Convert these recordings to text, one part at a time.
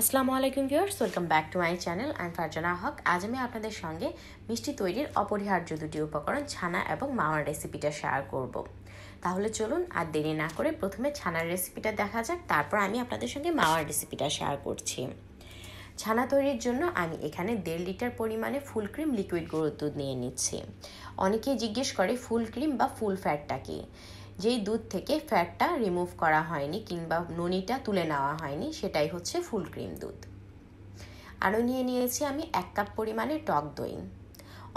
আসসালামু আলাইকুম viewers, welcome back to my channel. I Farzana Haque. আজ আমি আপনাদের সঙ্গে মিষ্টি তৈরির অপরিহার্য দুটি উপকরণ, ছানা এবং মাওয়ার রেসিপিটা শেয়ার করব। তাহলে চলুন আর দেরি না করে প্রথমে ছানার রেসিপিটা দেখা যাক, তারপর আমি আপনাদের সঙ্গে মাওয়ার রেসিপিটা শেয়ার করছি। ছানা তৈরির জন্য আমি এখানে দেড় লিটার পরিমাণে ফুল ক্রিম লিকুইড গরুর দুধ নিয়ে নিচ্ছি। অনেকেই জিজ্ঞেস করে ফুল ক্রিম বা ফুল ফ্যাটটা কি? যেই দুধ থেকে ফ্যাটটা রিমুভ করা হয়নি কিংবা ননিটা তুলে নেওয়া হয়নি, সেটাই হচ্ছে ফুল ক্রিম দুধ। আরও নিয়ে নিয়েছি আমি এক কাপ পরিমাণে টক দই।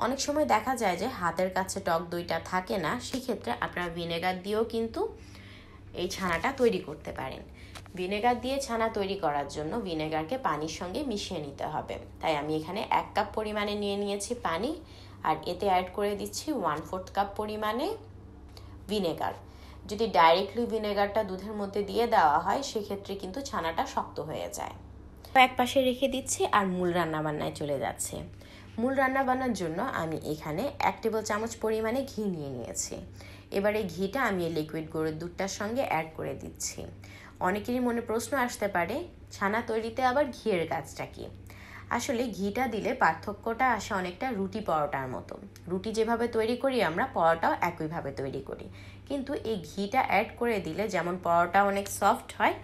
অনেক সময় দেখা যায় যে হাতের কাছে টক দইটা থাকে না, সেক্ষেত্রে আপনারা ভিনেগার দিয়েও কিন্তু এই ছানাটা তৈরি করতে পারেন। ভিনেগার দিয়ে ছানা তৈরি করার জন্য ভিনেগারকে পানির সঙ্গে মিশিয়ে নিতে হবে। তাই আমি এখানে এক কাপ পরিমাণে নিয়ে নিয়েছি পানি, আর এতে অ্যাড করে দিচ্ছি ওয়ান ফোর্থ কাপ পরিমাণে ভিনেগার যদি ডাইরেক্টলি ভিনেগারটা দুধের মধ্যে দিয়ে দেওয়া হয়, সেক্ষেত্রে কিন্তু ছানাটা শক্ত হয়ে যায়। এক পাশে রেখে দিচ্ছি আর মূল রান্নাবান্নায় চলে যাচ্ছে। মূল রান্নাবান্নার জন্য আমি এখানে এক টেবিল চামচ পরিমাণে ঘি নিয়ে নিয়েছি। এবারে ঘিটা আমি এই লিকুইড গরুর দুধটার সঙ্গে অ্যাড করে দিচ্ছি। অনেকেরই মনে প্রশ্ন আসতে পারে, ছানা তৈরিতে আবার ঘিয়ের কাজটা কি? আসলে ঘিটা দিলে পার্থক্যটা আসে অনেকটা রুটি পরোটার মতো। রুটি যেভাবে তৈরি করি আমরা, পরোটাও একইভাবে তৈরি করি। কিন্তু এই ঘিটা অ্যাড করে দিলে যেমন পরোটা অনেক সফট হয়,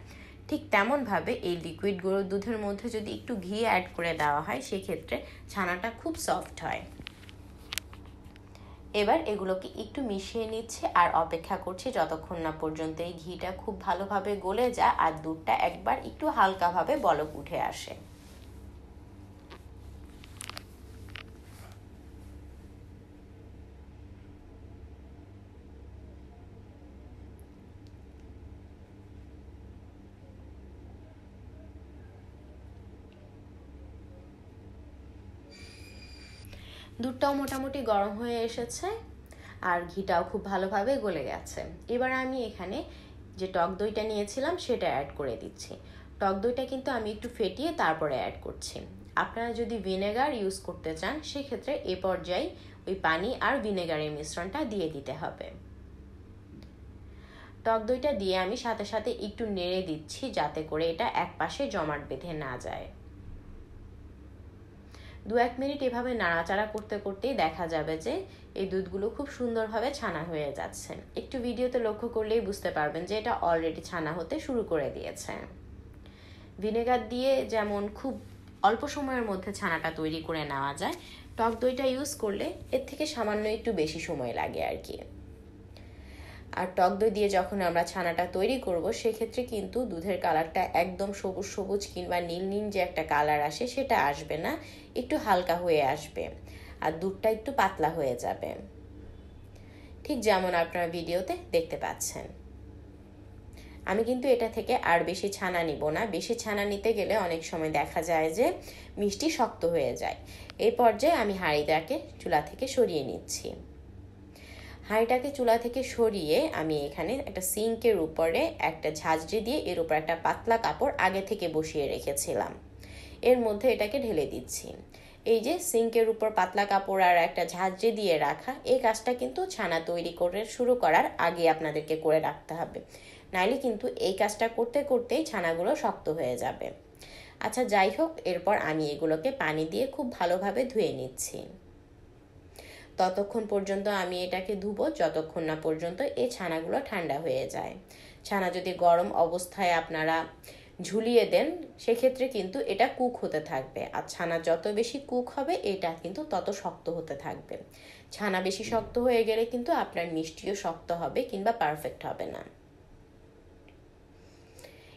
ঠিক তেমনভাবে এই লিকুইড গরুর দুধের মধ্যে যদি একটু ঘি অ্যাড করে দেওয়া হয়, সেক্ষেত্রে ছানাটা খুব সফট হয়। এবার এগুলোকে একটু মিশিয়ে নিচ্ছে আর অপেক্ষা করছি যতক্ষণ না পর্যন্ত এই ঘিটা খুব ভালোভাবে গলে যায় আর দুধটা একবার একটু হালকাভাবে বলক উঠে আসে। দুধটাও মোটামুটি গরম হয়ে এসেছে আর ঘিটাও খুব ভালোভাবে গলে গেছে। এবার আমি এখানে যে টক দইটা নিয়েছিলাম সেটা অ্যাড করে দিচ্ছি। টক দইটা কিন্তু আমি একটু ফেটিয়ে তারপরে অ্যাড করছি। আপনারা যদি ভিনেগার ইউজ করতে চান, সেক্ষেত্রে এ পর্যায়ে ওই পানি আর ভিনেগারের মিশ্রণটা দিয়ে দিতে হবে। টক দইটা দিয়ে আমি সাথে সাথে একটু নেড়ে দিচ্ছি যাতে করে এটা এক পাশে জমাট বেঁধে না যায়। দু এক মিনিট এভাবে নাড়াচাড়া করতে করতেই দেখা যাবে যে এই দুধগুলো খুব সুন্দরভাবে ছানা হয়ে যাচ্ছে। একটু ভিডিওতে লক্ষ্য করলেই বুঝতে পারবেন যে এটা অলরেডি ছানা হতে শুরু করে দিয়েছে। ভিনেগার দিয়ে যেমন খুব অল্প সময়ের মধ্যে ছানাটা তৈরি করে নেওয়া যায়, টক দইটা ইউজ করলে এর থেকে সামান্য একটু বেশি সময় লাগে আর কি। আর টক দই দিয়ে যখন আমরা ছানাটা তৈরি করব, সেক্ষেত্রে কিন্তু দুধের কালারটা একদম সবুজ সবুজ কিংবা নীল নীল যে একটা কালার আসে, সেটা আসবে না। একটু হালকা হয়ে আসবে আর দুধটা একটু পাতলা হয়ে যাবে। ঠিক যেমন আপনারা ভিডিওতে দেখতে পাচ্ছেন। আমি কিন্তু এটা থেকে আর বেশি ছানা নিব না। বেশি ছানা নিতে গেলে অনেক সময় দেখা যায় যে মিষ্টি শক্ত হয়ে যায়। এই পর্যায়ে আমি হাঁড়িটাকে চুলা থেকে সরিয়ে নিচ্ছি। হাঁড়িটাকে চুলা থেকে সরিয়ে আমি এখানে একটা সিঙ্কের উপরে একটা ঝাঁঝরি দিয়ে এর উপর একটা পাতলা কাপড় আগে থেকে বসিয়ে রেখেছিলাম। এর মধ্যে এটাকে ঢেলে দিচ্ছি। এই যে সিঙ্কের উপর পাতলা কাপড় আর একটা ঝাঁঝরি দিয়ে রাখা, এই কাজটা কিন্তু ছানা তৈরি করে শুরু করার আগে আপনাদেরকে করে রাখতে হবে। নাইলে কিন্তু এই কাজটা করতে করতেই ছানাগুলো শক্ত হয়ে যাবে। আচ্ছা যাই হোক, এরপর আমি এগুলোকে পানি দিয়ে খুব ভালোভাবে ধুয়ে নিচ্ছি। ততক্ষণ পর্যন্ত আমি এটাকে ধুবো, যতক্ষণ না পর্যন্ত এই ছানাগুলো ঠান্ডা হয়ে যায়। ছানা যদি গরম অবস্থায় আপনারা ঝুলিয়ে দেন, সেক্ষেত্রে কিন্তু এটা কুক হতে থাকবে। আর ছানা যত বেশি কুক হবে, এটা কিন্তু তত শক্ত হতে থাকবে। ছানা বেশি শক্ত হয়ে গেলে কিন্তু আপনার মিষ্টিও শক্ত হবে কিংবা পারফেক্ট হবে না।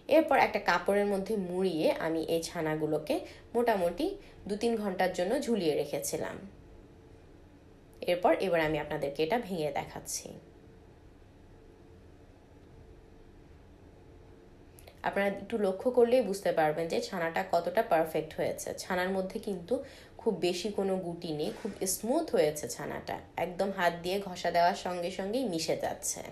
এরপর একটা কাপড়ের মধ্যে মুড়িয়ে আমি এই ছানাগুলোকে মোটামুটি দু তিন ঘণ্টার জন্য ঝুলিয়ে রেখেছিলাম। এরপর এবার আমি আপনাদেরকে এটা ভেঙে দেখাচ্ছি। আপনারা একটু লক্ষ্য করলেই বুঝতে পারবেন যে ছানাটা কতটা পারফেক্ট হয়েছে। ছানার মধ্যে কিন্তু খুব বেশি কোনো গুটি নেই, খুব স্মুথ হয়েছে ছানাটা। একদম হাত দিয়ে ঘষা দেওয়ার সঙ্গে সঙ্গেই মিশে যাচ্ছে।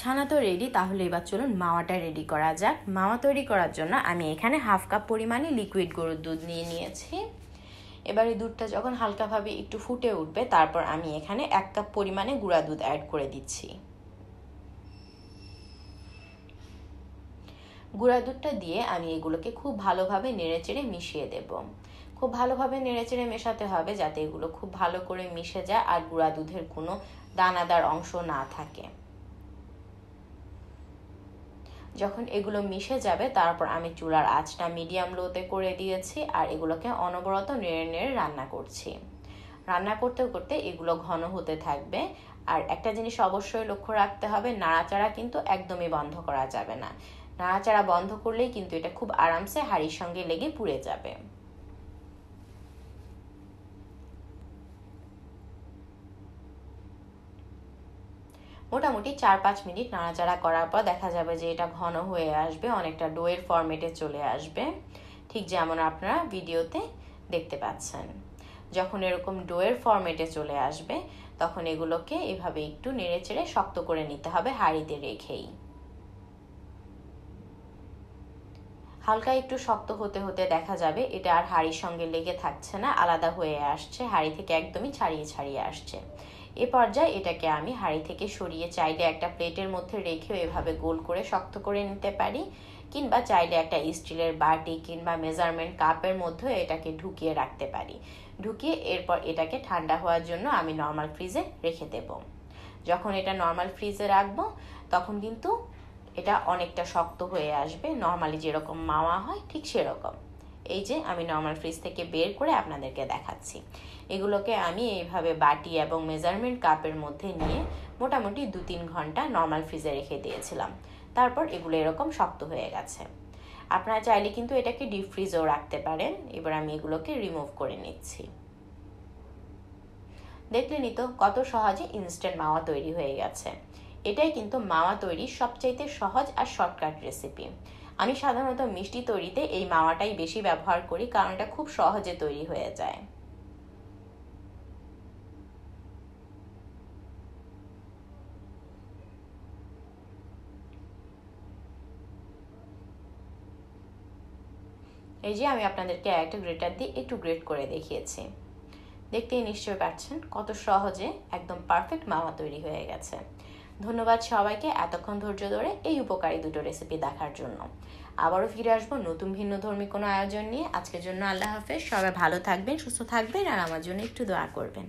ছানা তো রেডি তাহলে এবার চলুন মাওয়াটা রেডি করা যাক। মাওয়া তৈরি করার জন্য আমি এখানে হাফ কাপ পরিমাণে লিকুইড গরুর দুধ নিয়ে নিয়েছি। এবার এই দুধটা যখন হালকাভাবে একটু ফুটে উঠবে, তারপর আমি এখানে এক কাপ পরিমাণে গুঁড়া দুধ অ্যাড করে দিচ্ছি। গুঁড়া দুধটা দিয়ে আমি এগুলোকে খুব ভালোভাবে নেড়েচেড়ে মিশিয়ে দেব। খুব ভালোভাবে নেড়েচেড়ে মেশাতে হবে যাতে এগুলো খুব ভালো করে মিশে যায় আর গুঁড়া দুধের কোনো দানাদার অংশ না থাকে। যখন এগুলো মিশে যাবে, তারপর আমি চুলার আঁচটা মিডিয়াম লোতে করে দিয়েছি আর এগুলোকে অনবরত নেড়ে নেড়ে রান্না করছি। রান্না করতে করতে এগুলো ঘন হতে থাকবে। আর একটা জিনিস অবশ্যই লক্ষ্য রাখতে হবে, নাড়াচাড়া কিন্তু একদমই বন্ধ করা যাবে না। নাড়াচাড়া বন্ধ করলেই কিন্তু এটা খুব আরামসে হাড়ির সঙ্গে লেগে পুড়ে যাবে। মোটামুটি চার পাঁচ মিনিট নাড়াচাড়া করার পর দেখা যাবে যে এটা ঘন হয়ে আসবে, অনেকটা ডোয়ের ফরমেটে চলে আসবে। ঠিক যেমন আপনারা ভিডিওতে দেখতে পাচ্ছেন। যখন এরকম ডোয়ের ফরমেটে চলে আসবে, তখন এগুলোকে এভাবে একটু নেড়ে চেড়ে শক্ত করে নিতে হবে হাঁড়িতে রেখেই। হালকা একটু শক্ত হতে হতে দেখা যাবে এটা আর হাঁড়ির সঙ্গে লেগে থাকছে না, আলাদা হয়ে আসছে, হাঁড়ি থেকে একদমই ছাড়িয়ে ছাড়িয়ে আসছে। এ পর্যায়ে এটাকে আমি হাঁড়ি থেকে সরিয়ে চাইলে একটা প্লেটের মধ্যে রেখেও এভাবে গোল করে শক্ত করে নিতে পারি, কিংবা চাইলে একটা স্টিলের বাটি কিংবা মেজারমেন্ট কাপের মধ্যে এটাকে ঢুকিয়ে রাখতে পারি। ঢুকিয়ে এরপর এটাকে ঠান্ডা হওয়ার জন্য আমি নর্মাল ফ্রিজে রেখে দেব। যখন এটা নর্মাল ফ্রিজে রাখব, তখন কিন্তু এটা অনেকটা শক্ত হয়ে আসবে। নর্মালি যেরকম মাওয়া হয়, ঠিক সেরকম। এই যে আমি নর্মাল ফ্রিজ থেকে বের করে আপনাদেরকে দেখাচ্ছি। এগুলোকে আমি এইভাবে বাটি এবং মেজারমেন্ট কাপের মধ্যে নিয়ে মোটামুটি দু তিন ঘণ্টা নর্মাল ফ্রিজে রেখে দিয়েছিলাম। তারপর এগুলো এরকম শক্ত হয়ে গেছে। আপনারা চাইলে কিন্তু এটাকে ডিপ ফ্রিজেও রাখতে পারেন। এবার আমি এগুলোকে রিমুভ করে নিচ্ছি। দেখলেনই তো কত সহজে ইনস্ট্যান্ট মাওয়া তৈরি হয়ে গেছে। এটাই কিন্তু মাওয়া তৈরির সবচাইতে সহজ আর শর্টকাট রেসিপি আমি সাধারণত মিষ্টি তৈরিতে এই মাওয়াটাই বেশি ব্যবহার করি, কারণ এটা খুব সহজে তৈরি হয়ে যায়। এই যে আমি আপনাদেরকে একটা গ্রেটার দিয়ে একটু গ্রেট করে দেখিয়েছি। দেখতেই নিশ্চয় পাচ্ছেন কত সহজে একদম পারফেক্ট মাওয়া তৈরি হয়ে গেছে। ধন্যবাদ সবাইকে এতক্ষণ ধৈর্য ধরে এই উপকারী দুটো রেসিপি দেখার জন্য। আবারও ফিরে আসব নতুন ভিন্ন ধর্মী কোনো আয়োজন নিয়ে। আজকের জন্য আল্লাহ হাফেজ। সবাই ভালো থাকবেন, সুস্থ থাকবেন, আর আমার জন্য একটু দোয়া করবেন।